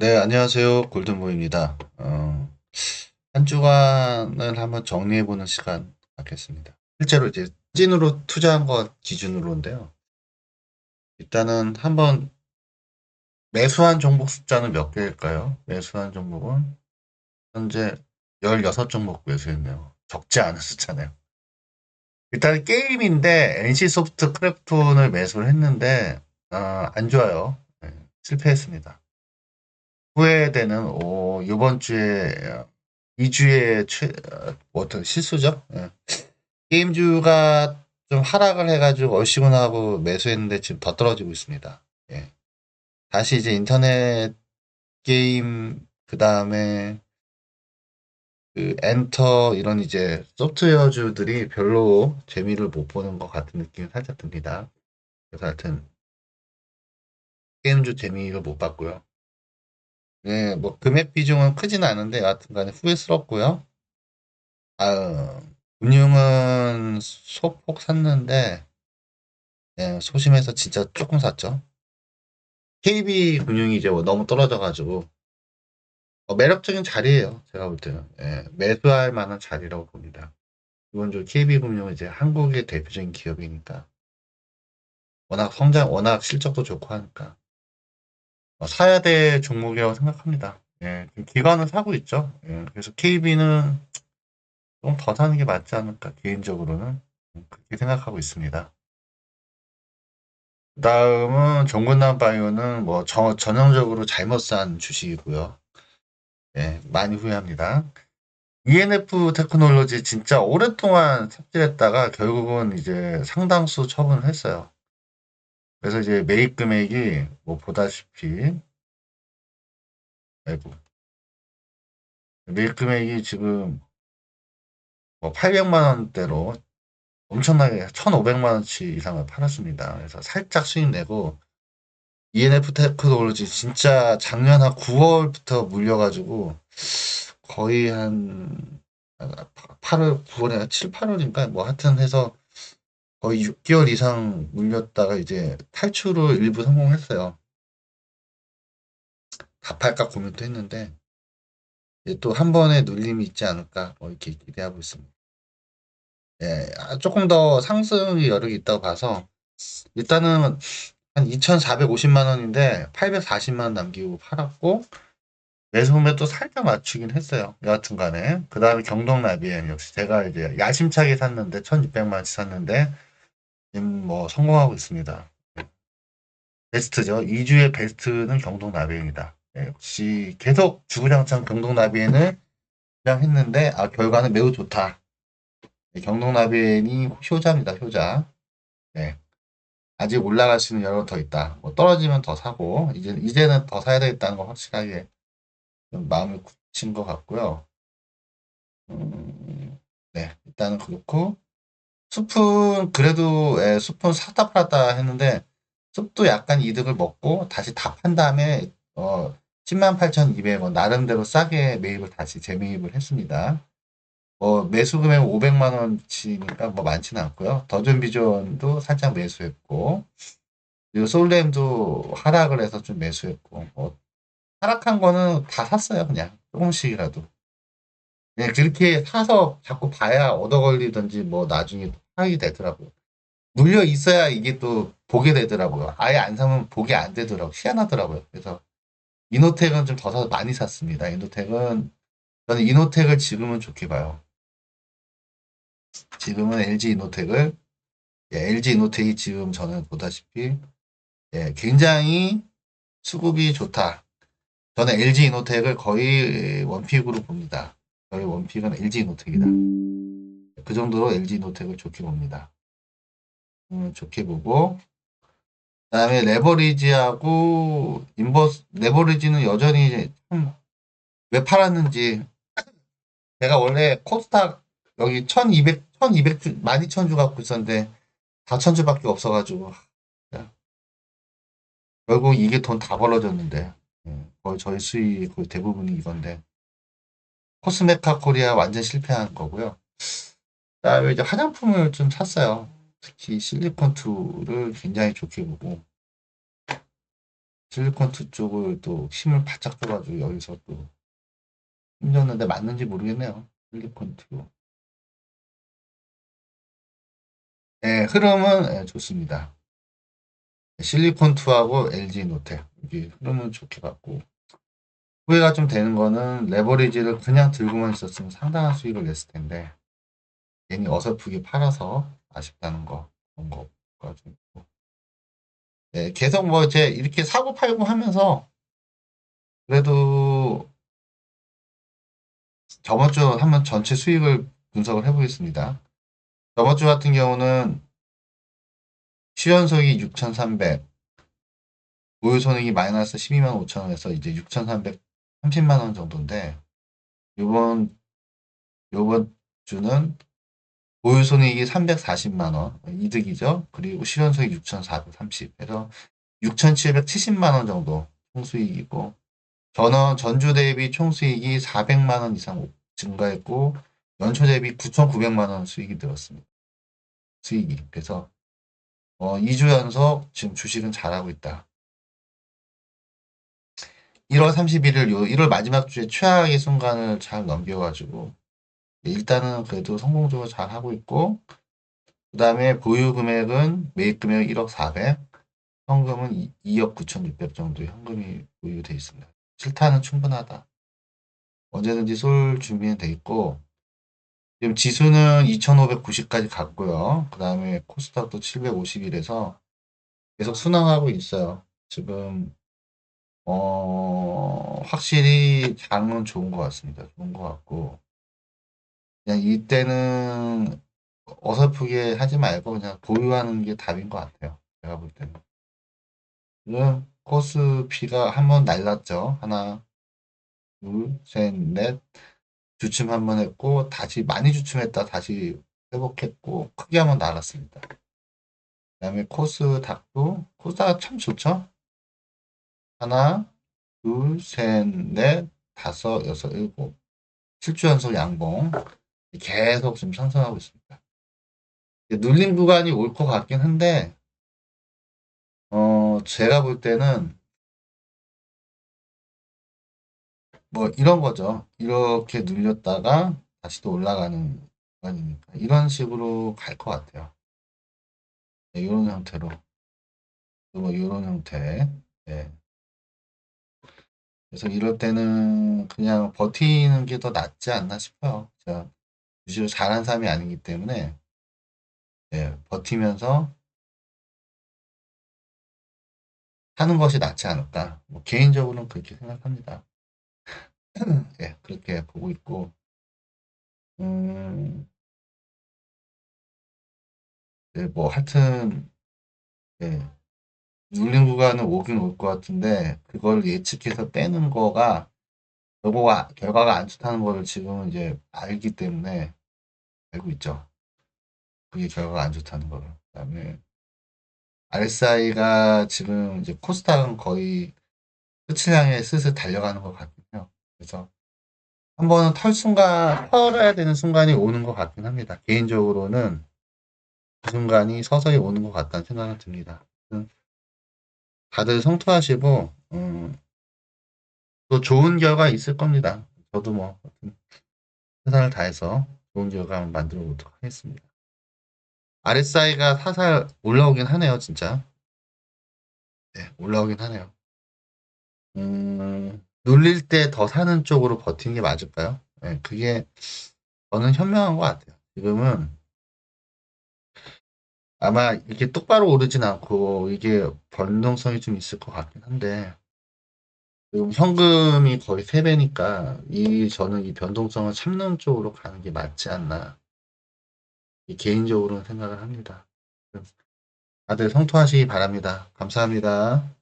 네, 안녕하세요. 골든보입니다. 어, 한 주간을 한번 정리해보는 시간 갖겠습니다. 실제로 이제 찐으로 투자한 것 기준으로인데요. 일단은 한번 매수한 종목 숫자는 몇 개일까요? 매수한 종목은 현재 16종목 매수했네요. 적지 않은 숫자네요. 일단 게임인데 NC소프트 크래프톤을 매수를 했는데 아, 안 좋아요. 네, 실패했습니다. 후회되는 오, 이번 주에 2주의 최, 뭐 어떤 실수죠? 예. 게임주가 좀 하락을 해가지고 얼씨구나하고 매수했는데 지금 더 떨어지고 있습니다. 예. 다시 이제 인터넷 게임 그 다음에 그 엔터 이런 이제 소프트웨어주들이 별로 재미를 못 보는 것 같은 느낌이 살짝 듭니다. 그래서 하여튼 게임주 재미를 못 봤고요. 네, 뭐 금액 비중은 크진 않은데 여하튼간에 후회스럽고요. 아, 금융은 소폭 샀는데 예, 소심해서 진짜 조금 샀죠. KB 금융이 이제 뭐 너무 떨어져가지고 어, 매력적인 자리예요. 제가 볼 때는 예, 매수할 만한 자리라고 봅니다. 기본적으로 KB 금융은 이제 한국의 대표적인 기업이니까 워낙 성장, 워낙 실적도 좋고 하니까 어, 사야 될 종목이라고 생각합니다. 예, 기관은 사고 있죠. 예, 그래서 KB는 좀 더 사는 게 맞지 않을까 개인적으로는 그렇게 생각하고 있습니다. 그 다음은 정근남 바이오는 뭐 저, 전형적으로 잘못 산 주식이고요. 예, 많이 후회합니다. ENF 테크놀로지 진짜 오랫동안 삽질했다가 결국은 이제 상당수 처분을 했어요. 그래서 이제 매입 금액이 뭐 보다시피 아이고 매입 금액이 지금 뭐 800만 원대로 엄청나게 1,500만 원치 이상을 팔았습니다. 그래서 살짝 수익 내고 ENF 테크놀로지 진짜 작년 한 9월부터 물려가지고 거의 한 8월, 9월에 7, 8월인가 뭐 하여튼 해서 거의 6개월 이상 물렸다가 이제 탈출을 일부 성공했어요. 다 팔까 고민도 했는데 또 한 번의 눌림이 있지 않을까 뭐 이렇게 기대하고 있습니다. 예, 아, 조금 더 상승의 여력이 있다고 봐서 일단은 한 2,450만 원인데 840만 원 남기고 팔았고 매수매 또 살짝 맞추긴 했어요. 여하튼 간에. 그 다음에 경동나비엔 역시 제가 이제 야심차게 샀는데 1,600만 원치 샀는데 지금 뭐 성공하고 있습니다. 베스트죠. 2주의 베스트는 경동나비엔이다. 예, 역시 계속 주구장창 경동나비엔을 그냥 했는데 아 결과는 매우 좋다. 네, 경동나비엔이 효자입니다. 효자. 네. 아직 올라갈 수 있는 여러 더 있다. 뭐 떨어지면 더 사고 이제 이제는 더 사야 되겠다는 거 확실하게 마음을 굳힌 것 같고요. 음, 네, 일단은 그렇고 숲은 그래도 예, 숲은 사다 팔았다 했는데 숲도 약간 이득을 먹고 다시 다 판 다음에 어 108,200원 나름대로 싸게 매입을 다시 재매입을 했습니다. 뭐 매수 금액 500만 원치니까 뭐 많지는 않고요. 더존 비존도 살짝 매수했고 그리고 솔렘도 하락을 해서 좀 매수했고 뭐 하락한 거는 다 샀어요. 그냥 조금씩이라도. 그냥 그렇게 사서 자꾸 봐야 얻어 걸리든지 뭐 나중에 하락이 되더라고요. 물려 있어야 이게 또 보게 되더라고요. 아예 안 사면 보게 안 되더라고요. 희한하더라고요. 그래서 이노텍은 좀 더 사서 많이 샀습니다. 이노텍은 저는 이노텍을 지금은 좋게 봐요. 지금은 LG 이노텍을 예, LG 이노텍이 지금 저는 보다시피 예, 굉장히 수급이 좋다. 저는 LG 이노텍을 거의 원픽으로 봅니다. 저희 원픽은 LG 이노텍이다. 그 정도로 LG 이노텍을 좋게 봅니다. 음, 좋게 보고 그 다음에 레버리지하고 인버스 레버리지는 여전히 참왜 팔았는지 제가 원래 코스닥 여기 1200 1200주 12,000주 갖고 있었는데 4,000주 밖에 없어가지고 결국 이게 돈 다 벌어졌는데 예, 거의 저희 수익 거의 대부분이 이건데 코스메카 코리아 완전 실패한 거고요. 그다음에 이제 화장품을 좀 샀어요. 특히 실리콘2를 굉장히 좋게 보고 실리콘2 쪽을 또 힘을 바짝 줘가지고 여기서 또 힘줬는데 맞는지 모르겠네요. 실리콘2. 네, 흐름은 예, 좋습니다. 실리콘2하고 LG 노텍 이게 흐름은 좋게 갔고 후회가 좀 되는 거는 레버리지를 그냥 들고만 있었으면 상당한 수익을 냈을 텐데 괜히 어설프게 팔아서 아쉽다는 거 그런 거가 좀 있고 네, 계속 뭐 이제 이렇게 사고 팔고 하면서 그래도 저번 주 한번 전체 수익을 분석을 해보겠습니다. 저번 주 같은 경우는 시연속이 6,300, 보유손익이 마이너스 12만 5천 원에서 이제 6,330만 원 정도인데 요번 요번 주는 보유손익이 340만 원 이득이죠. 그리고 실현수익 6,430 해서 6,770만 원 정도 총수익이고 전원 전주 대비 총수익이 400만 원 이상 증가했고 연초 대비 9,900만 원 수익이 늘었습니다. 수익이 그래서 어, 2주 연속 지금 주식은 잘하고 있다. 1월 31일 요 1월 마지막 주에 최악의 순간을 잘 넘겨가지고 일단은 그래도 성공적으로 잘 하고 있고 그 다음에 보유 금액은 매입 금액 1억 400 현금은 2억 9,600 정도 현금이 보유돼 있습니다. 실타는 충분하다. 언제든지 쏠 준비는 돼 있고 지금 지수는 2,590까지 갔고요. 그 다음에 코스닥도 751에서 계속 순항하고 있어요. 지금 어 확실히 장은 좋은 것 같습니다. 좋은 것 같고 그냥 이때는 어설프게 하지 말고 그냥 보유하는 게 답인 것 같아요. 제가 볼 때는. 지금 코스피가 한번 날랐죠. 하나, 둘, 셋, 넷. 주춤 한 번 했고 다시 많이 주춤했다 다시 회복했고 크게 한번 날았습니다. 그 다음에 코스 닥도 코스닥 참 좋죠. 하나, 둘, 셋, 넷, 다섯, 여섯, 일곱 7주 연속 양봉 계속 지금 상승하고 있습니다. 눌림 구간이 올 것 같긴 한데 어 제가 볼 때는 뭐 이런 거죠. 이렇게 눌렸다가 다시 또 올라가는 구간이니까 이런 식으로 갈 것 같아요. 네, 이런 형태로 뭐 이런 형태. 네. 그래서 이럴 때는 그냥 버티는 게 더 낫지 않나 싶어요. 제가 주식을 잘하는 사람이 아니기 때문에 네, 버티면서 하는 것이 낫지 않을까. 뭐 개인적으로는 그렇게 생각합니다. 예, 그렇게 보고 있고, 음, 네, 뭐, 하여튼, 예, 눌린 구간은 오긴 올 것 같은데, 그걸 예측해서 빼는 거가, 결과가, 결과가 안 좋다는 거를 지금은 이제 알기 때문에, 알고 있죠. 그게 결과가 안 좋다는 거를. 그 다음에, RSI가 지금 이제 코스닥은 거의 끝을 향해 슬슬 달려가는 것 같긴 해요. 그래서 한 번은 털 순간, 털어야 되는 순간이 오는 것 같긴 합니다. 개인적으로는 그 순간이 서서히 오는 것 같다는 생각이 듭니다. 다들 성투하시고, 음, 또 좋은 결과 있을 겁니다. 저도 뭐, 최선을 다해서 좋은 결과 한번 만들어 보도록 하겠습니다. RSI가 사살 올라오긴 하네요, 진짜. 네, 올라오긴 하네요. 음, 눌릴 때 더 사는 쪽으로 버티는 게 맞을까요? 네, 그게 저는 현명한 것 같아요. 지금은 아마 이게 똑바로 오르진 않고 이게 변동성이 좀 있을 것 같긴 한데 지금 현금이 거의 3배니까 이 저는 이 변동성을 참는 쪽으로 가는 게 맞지 않나 개인적으로는 생각을 합니다. 다들 성투하시기 바랍니다. 감사합니다.